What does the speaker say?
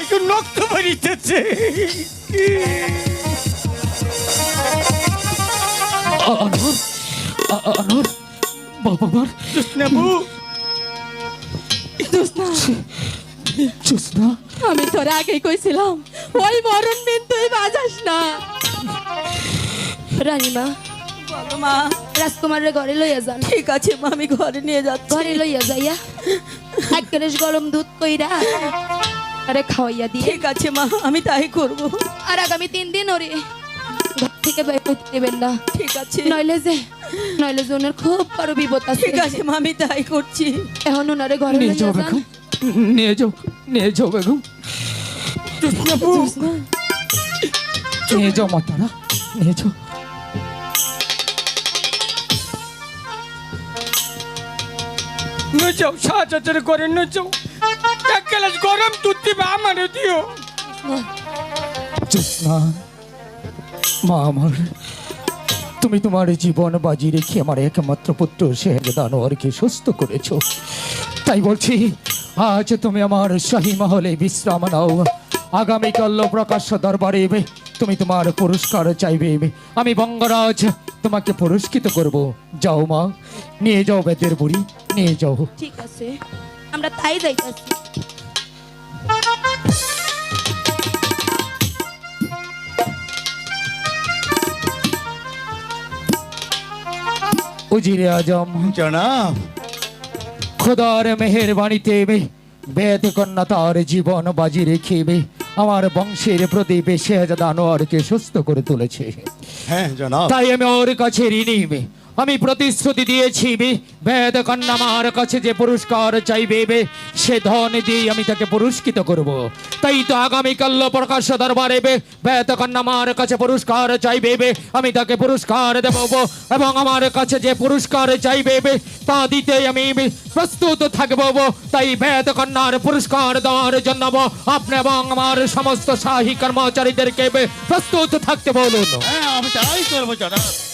একটু নক্ত নেবু জোসনা আমি তোর আগেই কইছিলাম ওই মরণ দিন তুই বাজাস না। রানীমা বলো মা। রাজকুমারের ঘরে লইয়া যান। ঠিক আছে মা আমি ঘরে নিয়ে যাচ্ছি। ঘরে লইয়া যাইয়া এক গরম দুধ কইরা আরে খাওয়াইয়া দিয়ে ঠিক আছে মা আমি তাই করব। আর আগামী তিন দিন ওরে ঘর থেকে বের হইতে দেবেন না। ঠিক আছে। নইলে যে নইলে যে ওনার খুব বড় বিপদ আছে। ঠিক আছে মা আমি তাই করছি। এখন ওনারে ঘরে নিয়ে যাও বেগম। নিয়ে যাও নিয়ে যাও বেগম। নিয়ে যাও মাতারা নিয়ে যাও। নো যাও সাহায্য করে নো যাও। এক গ্লাস গরম দুধ দিবে আমারে দিও। জোসনা মা আমার তুমি তোমার জীবন বাজি রেখে আমার একমাত্র পুত্র শেহজাদ দানোয়ারকে সুস্থ করেছ। তাই বলছি আজ তুমি আমার শাহী মহলে বিশ্রাম নাও। আগামীকাল প্রকাশ্য দরবারে তুমি তোমার পুরস্কার চাইবে। আমি বঙ্গরাজ তোমাকে পুরস্কৃত করব। যাও মা নিয়ে যাও বেদের বুড়ি নিয়ে যাও। ঠিক আছে। আমরা তাই যাইতাছি। উজিরে আজম। জনাব। খোদার মেহেরবাণীতে বেদ কন্যা তার জীবন বাজি রেখে আমার বংশের প্রদীপে শেহজাদ আনোয়ারকে সুস্থ করে তুলেছে। হ্যাঁ জনাব। তাই আমি ওর কাছে ঋণী আমি প্রতিশ্রুতি দিয়েছি বেদ কন্যা আমার কাছে যে পুরস্কার চাইবে সে ধন দিয়ে আমি তাকে পুরস্কৃত করব। তাই তো আগামীকাল প্রকাশ দরবারে বেদ কন্যা আমার কাছে পুরস্কার চাইবে আমি তাকে পুরস্কার দেব এবং আমার কাছে যে পুরস্কার চাইবে তা দিতে আমি প্রস্তুত থাকব তাই বেদ কন্যার পুরস্কার দেওয়ার জন্য আপনি এবং আমার সমস্ত শাহী কর্মচারীদেরকে প্রস্তুত থাকতে বলুন। হ্যাঁ আমি তাই করব, জনাব।